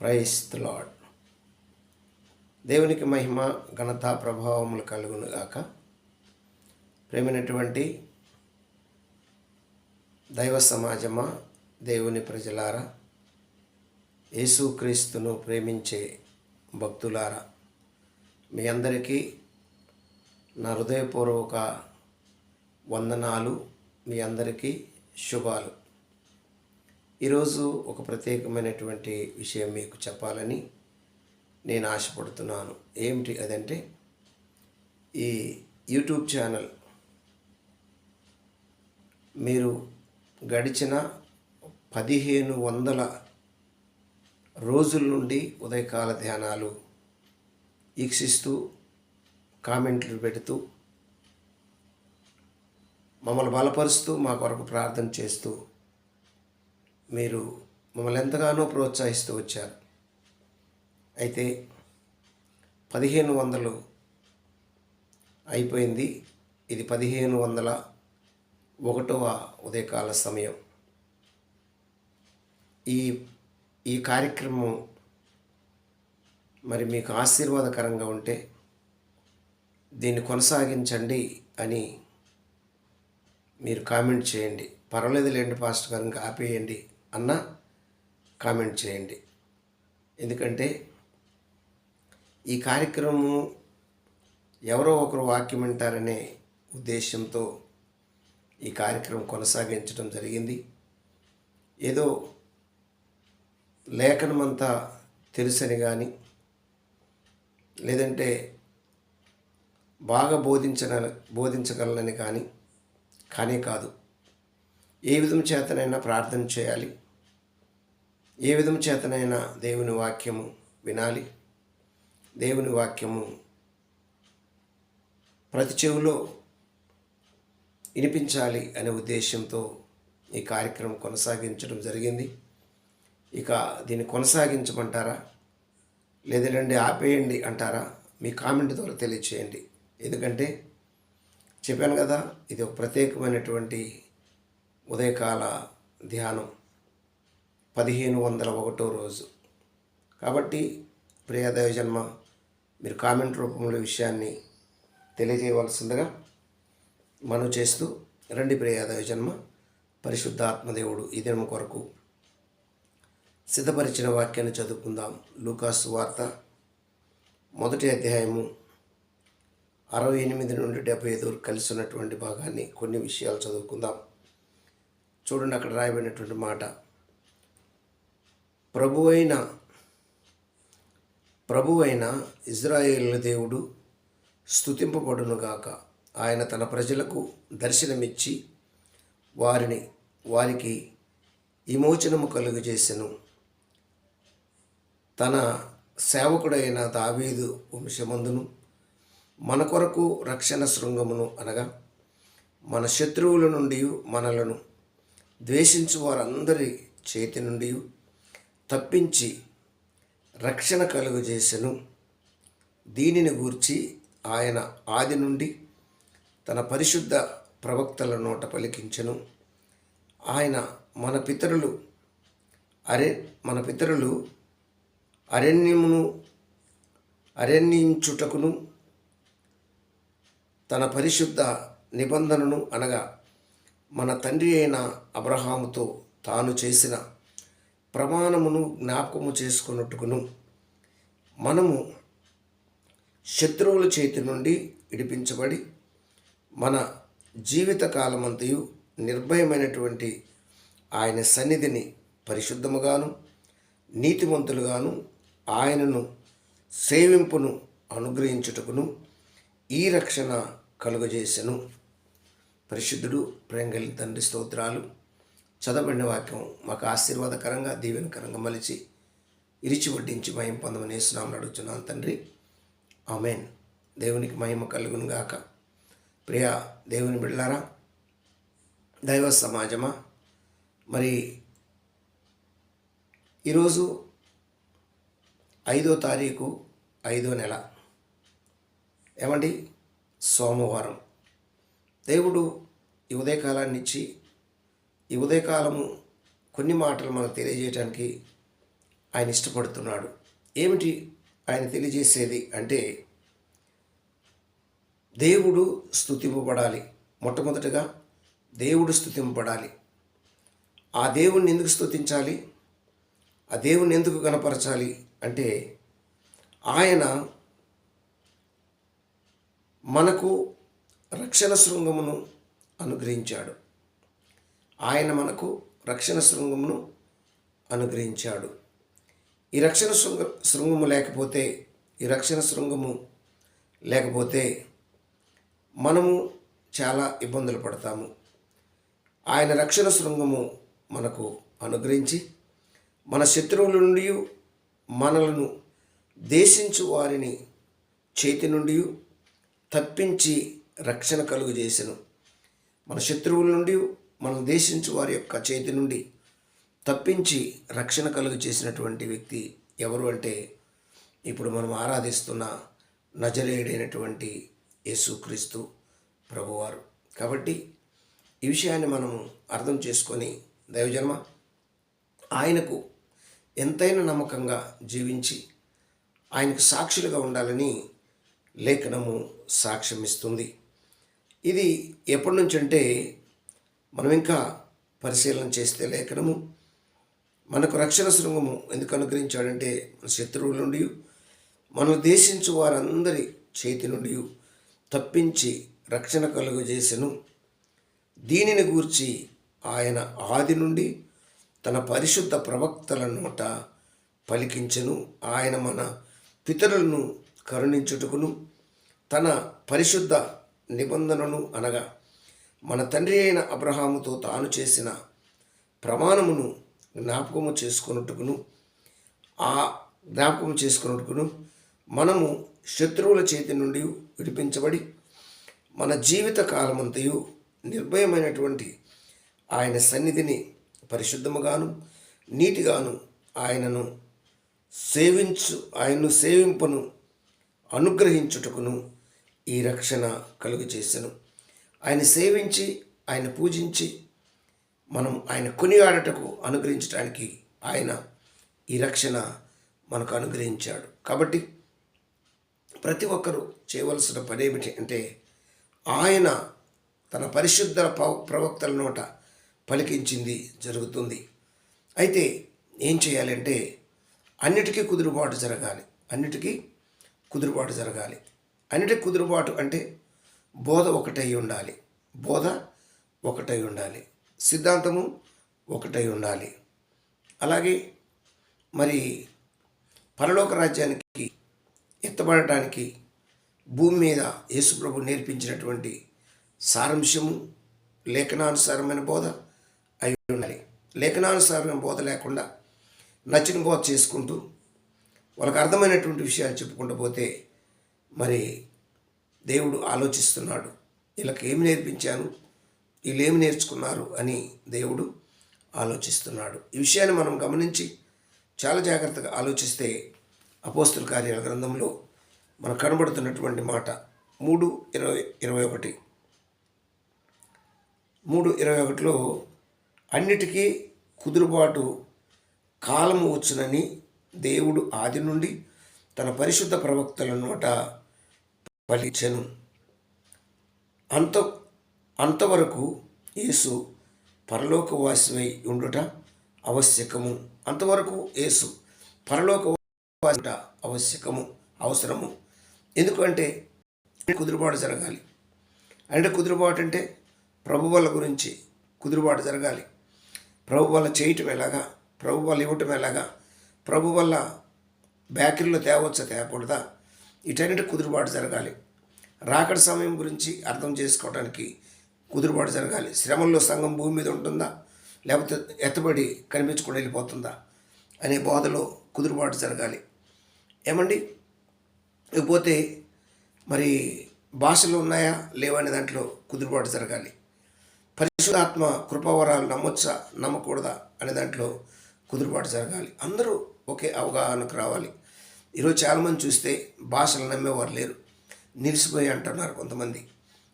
Price lord దేవునికి మహిమ ఘనత ప్రభావములు కలుగునుగాక ప్రేమైనటువంటి దైవ సమాజమా దేవుని ప్రజలారా యేసుక్రీస్తును ప్రేమించే భక్తులారా మీ అందరికీ నా హృదయపూర్వక వందనాలు మీ అందరికీ శుభాలు. ఈరోజు ఒక ప్రత్యేకమైనటువంటి విషయం మీకు చెప్పాలని నేను ఆశపడుతున్నాను. ఏమిటి అదంటే ఈ యూట్యూబ్ ఛానల్ మీరు గడిచిన పదిహేను వందల రోజుల నుండి ఉదయకాల ధ్యానాలు వీక్షిస్తూ కామెంట్లు పెడుతూ మమ్మల్ని బలపరుస్తూ మా కొరకు ప్రార్థన చేస్తూ మీరు మమ్మల్ని ఎంతగానో ప్రోత్సహిస్తూ వచ్చారు. అయితే పదిహేను వందలు అయిపోయింది. ఇది పదిహేను వందల ఒకటవ ఉదయకాల సమయం. ఈ ఈ కార్యక్రమం మరి మీకు ఆశీర్వాదకరంగా ఉంటే దీన్ని కొనసాగించండి అని మీరు కామెంట్ చేయండి. పర్వాలేదు లేండి పాస్టర్ గారు ఇంకా ఆపేయండి. అన్న కామెంట్ చేయండి. ఎందుకంటే ఈ కార్యక్రమం ఎవరో ఒకరు వాక్యం వింటారనే ఉద్దేశంతో ఈ కార్యక్రమం కొనసాగించడం జరిగింది. ఏదో లేఖనమంతా తెలుసని కానీ లేదంటే బాగా బోధించగల బోధించగలనని కానీ కానే కాదు. ఏ విధం చేతనైనా ప్రార్థన చేయాలి. ఏ విధం చేతనైనా దేవుని వాక్యము వినాలి. దేవుని వాక్యము ప్రతి చెవిలో వినిపించాలి అనే ఉద్దేశంతో ఈ కార్యక్రమం కొనసాగించడం జరిగింది. ఇక దీన్ని కొనసాగించమంటారా? లేదంటే ఆపేయండి అంటారా? మీ కామెంట్ ద్వారా తెలియచేయండి. ఎందుకంటే చెప్పాను కదా ఇది ఒక ప్రత్యేకమైనటువంటి ఉదయకాల ధ్యానం పదిహేను వందల ఒకటో రోజు. కాబట్టి ప్రియదైవ జన్మ మీరు కామెంట్ రూపంలో విషయాన్ని తెలియజేయవలసిందిగా మనం చేస్తూ రండి ప్రియదైవ జన్మ పరిశుద్ధాత్మదేవుడు ఈ దినం కొరకు సిద్ధపరిచిన వాక్యాన్ని చదువుకుందాం. లూకాసు వార్త మొదటి అధ్యాయము అరవై ఎనిమిది నుండి డెబ్బై ఐదు కలిసి ఉన్నటువంటి భాగాన్ని కొన్ని విషయాలు చదువుకుందాం. చూడండి అక్కడ రాయబడినటువంటి మాట. ప్రభు అయిన ప్రభు అయిన ఇజ్రాయేల్ దేవుడు స్థుతింపబడునుగాక ఆయన తన ప్రజలకు దర్శనమిచ్చి వారిని వారికి విమోచనము కలుగజేసెను. తన సేవకుడైన దావీదు వంశమందును మన కొరకు రక్షణ శృంగమును అనగా మన శత్రువుల నుండి మనలను ద్వేషించు వారందరి చేతి నుండి తప్పించి రక్షణ కలుగజేసెను. దీనిని గూర్చి ఆయన ఆది నుండి తన పరిశుద్ధ ప్రవక్తల నోట పలికించెను. ఆయన మన పితరులు అరే మన పితరులు అరణ్యమును అరణ్యించుటకును తన పరిశుద్ధ నిబంధనను అనగా మన తండ్రి అయిన అబ్రహాముతో తాను చేసిన ప్రమాణమును జ్ఞాపకము చేసుకున్నట్టుకును. మనము శత్రువుల చేతి నుండి విడిపించబడి మన జీవిత కాలమంతయు నిర్భయమైనటువంటి ఆయన సన్నిధిని పరిశుద్ధముగాను నీతిమంతులుగాను ఆయనను సేవింపును అనుగ్రహించుటకును ఈ రక్షణ కలుగజేసెను. పరిశుద్ధుడు ప్రేంగలి తండ్రి స్తోత్రాలు. చదవబడిన వాక్యం మాకు ఆశీర్వాదకరంగా దీవెనకరంగా మలిచి ఇరిచి వడ్డించి మయం పొందమని వేస్తున్నామని అడుగుతున్నాను తండ్రి. ఆమెన్. దేవునికి మహిమ కలుగును గాక. ప్రియ దేవుని బిడ్డారా దైవ సమాజమా మరి ఈరోజు ఐదో తారీఖు ఐదో నెల. ఏమండి? సోమవారం. దేవుడు ఈ ఉదయకాలాన్ని ఇచ్చి ఈ ఉదయకాలము కొన్ని మాటలు మనకు తెలియజేయడానికి ఆయన ఇష్టపడుతున్నాడు. ఏమిటి ఆయన తెలియజేసేది అంటే దేవుడు స్థుతింపబడాలి. మొట్టమొదటగా దేవుడు స్థుతింపబడాలి. ఆ దేవుణ్ణి ఎందుకు స్థుతించాలి? ఆ దేవుణ్ణి ఎందుకు కనపరచాలి అంటే ఆయన మనకు రక్షణ శృంగమును అనుగ్రహించాడు. ఆయన మనకు రక్షణ శృంగమును అనుగ్రహించాడు. ఈ రక్షణ శృంగ శృంగము లేకపోతే ఈ రక్షణ శృంగము లేకపోతే మనము చాలా ఇబ్బందులు పడతాము. ఆయన రక్షణ శృంగము మనకు అనుగ్రహించి మన శత్రువుల నుండి మనలను దేశించు వారిని చేతి నుండి తప్పించి రక్షణ కలుగు చేసెను. మన శత్రువుల నుండి మనం దేశించు వారి యొక్క చేతి నుండి తప్పించి రక్షణ కలుగు చేసినటువంటి వ్యక్తి ఎవరు అంటే ఇప్పుడు మనం ఆరాధిస్తున్న నజరేయుడైనటువంటి యేసుక్రీస్తు ప్రభువారు. కాబట్టి ఈ విషయాన్ని మనము అర్థం చేసుకొని దైవజన్మ ఆయనకు ఎంతైనా నమ్మకంగా జీవించి ఆయనకు సాక్షులుగా ఉండాలని లేఖనము సాక్ష్యం ఇస్తుంది ఇది ఎప్పటి నుంచి అంటే మనం ఇంకా పరిశీలన చేస్తే లేఖనము మనకు రక్షణ శృంగము ఎందుకు అనుగ్రహించాడంటే మన శత్రువుల నుండి మనం దేశించు వారందరి చేతి నుండి తప్పించి రక్షణ కలుగు చేసెను. దీనిని గూర్చి ఆయన ఆది నుండి తన పరిశుద్ధ ప్రవక్తల నోట పలికించెను. ఆయన మన పితరులను కరుణించుటకును తన పరిశుద్ధ నిబంధనను అనగా మన తండ్రి అయిన అబ్రహాముతో తాను చేసిన ప్రమాణమును జ్ఞాపకము చేసుకున్నట్టుకును ఆ జ్ఞాపకం చేసుకున్నట్టుకును మనము శత్రువుల చేతి నుండి విడిపించబడి మన జీవిత కాలమంతయు నిర్భయమైనటువంటి ఆయన సన్నిధిని పరిశుద్ధముగాను నీటిగాను ఆయనను సేవించు ఆయన్ను సేవింపను అనుగ్రహించుటకును ఈ రక్షణ కలుగు చేశాను ఆయన సేవించి ఆయన పూజించి మనం ఆయన కొనియాడటకు అనుగ్రహించడానికి ఆయన ఈ రక్షణ మనకు అనుగ్రహించాడు. కాబట్టి ప్రతి ఒక్కరూ చేయవలసిన పని ఏమిటి అంటే ఆయన తన పరిశుద్ధ ప్రవక్తల నోట పలికించింది జరుగుతుంది. అయితే ఏం చేయాలంటే అన్నిటికీ కుదురుబాటు జరగాలి. అన్నిటికీ కుదురుబాటు జరగాలి. అన్నిటి కుదురుబాటు అంటే బోధ ఒకటై ఉండాలి. బోధ ఒకటై ఉండాలి. సిద్ధాంతము ఒకటై ఉండాలి. అలాగే మరి పరలోక రాజ్యానికి ఎత్తబడటానికి భూమి మీద యేసుప్రభు నేర్పించినటువంటి సారాంశము లేఖనానుసారమైన బోధ అయి ఉండాలి. లేఖనానుసారమైన బోధ లేకుండా నచ్చిన బోధ చేసుకుంటూ వాళ్ళకి అర్థమైనటువంటి విషయాలు చెప్పుకుంటూ పోతే మరి దేవుడు ఆలోచిస్తున్నాడు. వీళ్ళకి ఏమి నేర్పించాను వీళ్ళు ఏమి నేర్చుకున్నారు? అని దేవుడు ఆలోచిస్తున్నాడు. ఈ విషయాన్ని మనం గమనించి చాలా జాగ్రత్తగా ఆలోచిస్తే అపోస్తుల కార్యాల గ్రంథంలో మనకు కనబడుతున్నటువంటి మాట మూడు ఇరవై ఇరవై ఒకటి. మూడు ఇరవై ఒకటిలో అన్నిటికీ కుదురుబాటు కాలము వచ్చునని దేవుడు ఆది నుండి తన పరిశుద్ధ ప్రవక్తల నోట ఫలించను. అంత అంతవరకు యేసు పరలోకవాసివై ఉండుట ఆవశ్యకము. అంతవరకు యేసు పరలోకవాసి ఆవశ్యకము అవసరము. ఎందుకంటే కుదురుబాటు జరగాలి. అంటే కుదురుబాటు అంటే ప్రభు వాళ్ళ గురించి కుదురుబాటు జరగాలి. ప్రభు వల్ల చేయటం ఎలాగా? ప్రభు వల్ల ఇవ్వటం ఎలాగా? ప్రభు వల్ల బేకరీలో తేవచ్చా? తేకూడదా ఇటన్నిటి కుదురుబాటు జరగాలి. రాకడ సమయం గురించి అర్థం చేసుకోవడానికి కుదురుబాటు జరగాలి. శ్రమంలో సంఘం భూమి మీద ఉంటుందా? లేకపోతే ఎత్తబడి కనిపించకుండా వెళ్ళిపోతుందా? అనే బోధలో కుదురుబాటు జరగాలి. ఏమండి? ఇకపోతే మరి భాషలు ఉన్నాయా? లేవనే దాంట్లో కుదురుబాటు జరగాలి. పరిశుధాత్మ కృపావరాలు నమ్మొచ్చా? నమ్మకూడదా? అనే దాంట్లో కుదురుబాటు జరగాలి. అందరూ ఒకే అవగాహనకు రావాలి. ఈరోజు చాలామంది చూస్తే భాషలు నమ్మేవారు లేరు. నిలిచిపోయి అంటున్నారు కొంతమంది.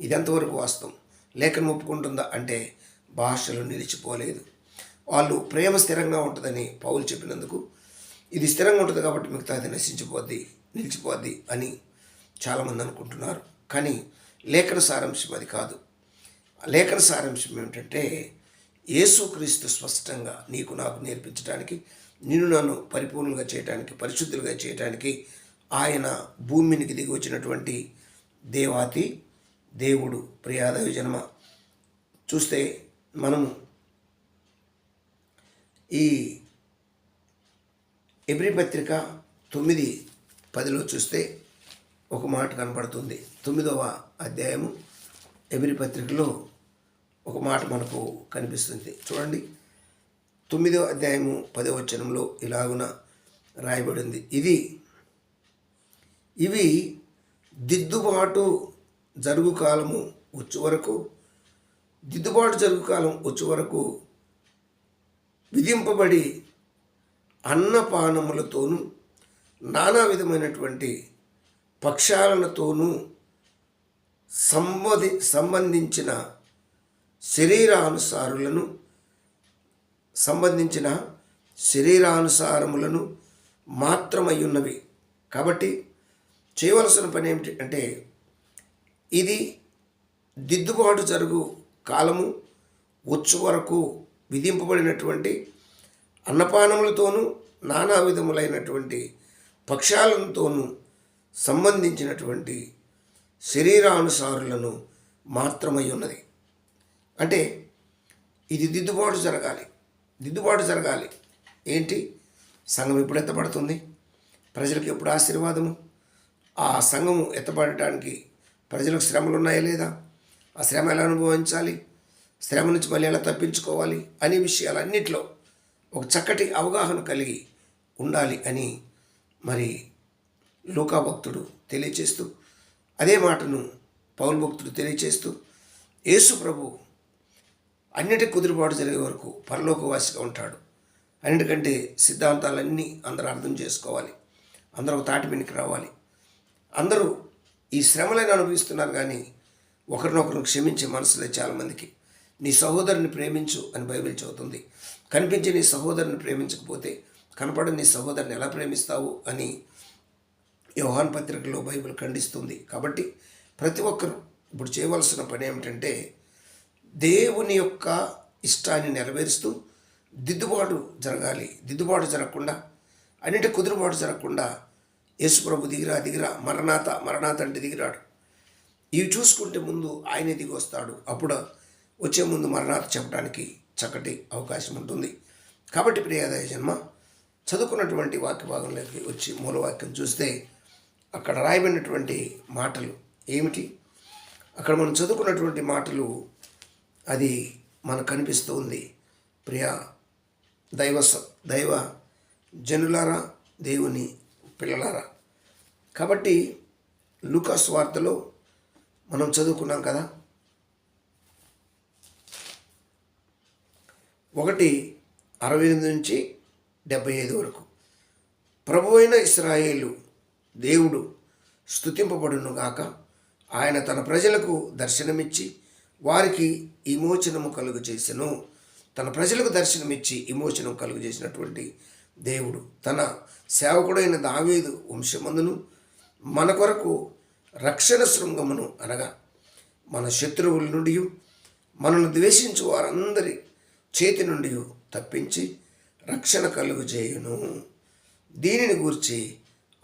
ఇది ఎంతవరకు వాస్తవం? లేఖనం ఒప్పుకుంటుందా అంటే భాషలు నిలిచిపోలేదు. వాళ్ళు ప్రేమ స్థిరంగా ఉంటుందని పౌలు చెప్పినందుకు ఇది స్థిరంగా ఉంటుంది కాబట్టి మిగతా అది నశించిపోద్ది నిలిచిపోద్ది అని చాలామంది అనుకుంటున్నారు. కానీ లేఖన సారాంశం అది కాదు. లేఖన సారాంశం ఏమిటంటే యేసుక్రీస్తు స్పష్టంగా నీకు నాకు నేర్పించడానికి నిన్ను నన్ను పరిపూర్ణంగా చేయటానికి పరిశుద్ధులుగా చేయటానికి ఆయన భూమినికి దిగి వచ్చినటువంటి దేవాతి దేవుడు ప్రియాదవి జన్మ. చూస్తే మనము ఈ ఎబ్రి పత్రిక తొమ్మిది పదిలో చూస్తే ఒక మాట కనపడుతుంది తొమ్మిదవ అధ్యాయము ఎబ్రి పత్రికలో ఒక మాట మనకు కనిపిస్తుంది. చూడండి. తొమ్మిదవ అధ్యాయము పదవచనంలో ఇలాగున రాయబడింది. ఇది ఇవి దిద్దుబాటు జరుగు కాలము వచ్చే వరకు దిద్దుబాటు జరుగు కాలం వచ్చే వరకు విధింపబడి అన్నపానములతోనూ నానా విధమైనటువంటి పక్షాలతోనూ సంబంధి సంబంధించిన శరీరానుసారులను సంబంధించిన శరీరానుసారములను మాత్రమై ఉన్నవి కాబట్టి చేయవలసిన పని ఏమిటి అంటే ఇది దిద్దుబాటు జరుగు కాలము వచ్చు వరకు విధింపబడినటువంటి అన్నపానములతోనూ నానా విధములైనటువంటి పక్షాలతోనూ సంబంధించినటువంటి శరీరానుసారులను మాత్రమై ఉన్నది అంటే ఇది దిద్దుబాటు జరగాలి. దిద్దుబాటు జరగాలి. ఏంటి? సంఘం ఎప్పుడు ఎత్తపడుతుంది ప్రజలకు ఎప్పుడు ఆశీర్వాదము? ఆ సంఘము ఎత్తపడటానికి ప్రజలకు శ్రమలు ఉన్నాయా లేదా? ఆ శ్రమ ఎలా అనుభవించాలి? శ్రమ నుంచి మళ్ళీ ఎలా తప్పించుకోవాలి? అనే విషయాలన్నింటిలో ఒక చక్కటి అవగాహన కలిగి ఉండాలి అని మరి లోకా భక్తుడు తెలియచేస్తూ అదే మాటను పౌరు భక్తుడు తెలియచేస్తూ యేసు ప్రభు అన్నిటి కుదురుబాటు జరిగే వరకు పరలోకవాసిగా ఉంటాడు. అన్నిటికంటే సిద్ధాంతాలన్నీ అందరూ అర్థం చేసుకోవాలి. అందరూ తాటిపినికి రావాలి. అందరూ ఈ శ్రమలను అనుభవిస్తున్నారు కానీ ఒకరినొకరు క్షమించే మనసులే చాలామందికి. నీ సహోదరుని ప్రేమించు అని బైబిల్ చెబుతుంది. కనిపించే నీ సహోదరుని ప్రేమించకపోతే కనపడని నీ సహోదరుని ఎలా ప్రేమిస్తావు అని యోహాన్ పత్రికలో బైబిల్ ఖండిస్తుంది. కాబట్టి ప్రతి ఒక్కరూ ఇప్పుడు చేయవలసిన పని ఏమిటంటే దేవుని యొక్క ఇష్టాన్ని నెరవేరుస్తూ దిద్దుబాటు జరగాలి. దిద్దుబాటు జరగకుండా అన్నింటి కుదురుబాటు జరగకుండా యేసుప్రభు దిగిరా దిగిరా మరణాత మరణాత అంటే దిగిరాడు. ఇవి చూసుకుంటే ముందు ఆయనే దిగి వస్తాడు. అప్పుడు వచ్చే ముందు మరణాత చెప్పడానికి చక్కటి అవకాశం ఉంటుంది. కాబట్టి ప్రియాదయ జన్మ చదువుకున్నటువంటి వాక్య భాగంలోకి వచ్చి మూలవాక్యం చూస్తే అక్కడ రాయబడినటువంటి మాటలు ఏమిటి? అక్కడ మనం చదువుకున్నటువంటి మాటలు అది మనకు కనిపిస్తూ ఉంది ప్రియా దైవ స- దైవ జనులారా దేవుని పిల్లలారా. కాబట్టి లూకాస్ వార్తలో మనం చదువుకున్నాం కదా. ఒకటి అరవై ఎనిమిది నుంచి డెబ్బై ఐదు వరకు. ప్రభు అయిన ఇస్రాయేలు దేవుడు స్తుతింపబడును గాక ఆయన తన ప్రజలకు దర్శనమిచ్చి వారికి విమోచనము కలుగు చేసెను. తన ప్రజలకు దర్శనమిచ్చి విమోచనం కలుగు చేసినటువంటి దేవుడు. తన సేవకుడైన దావీదు వంశమందును మన కొరకు రక్షణ శృంగమును అనగా మన శత్రువుల నుండి మనల్ని ద్వేషించు వారందరి చేతి నుండి తప్పించి రక్షణ కలుగు చేయును. దీనిని గూర్చి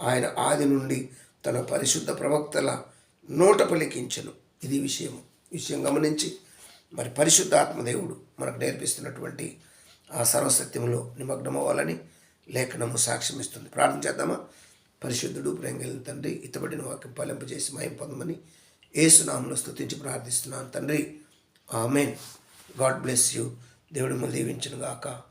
ఆయన ఆది నుండి తన పరిశుద్ధ ప్రవక్తల నోట పలికించను. ఇది విషయం విషయం గమనించి మరి పరిశుద్ధాత్మదేవుడు మనకు నేర్పిస్తున్నటువంటి ఆ సర్వసత్యంలో నిమగ్నమవ్వాలని లేఖనము సాక్ష్యం ఇస్తుంది. ప్రార్థన చేద్దామా? పరిశుద్ధుడు ప్రేంగలిన తండ్రి ఇతబడిన వాక్యం చేసి మయం పొందమని ఏసునామంలో స్థుతించి ప్రార్థిస్తున్నాను. తండ్రి ఆమెన్. God bless you. దేవుడు మళ్ళీ దీవించను గాక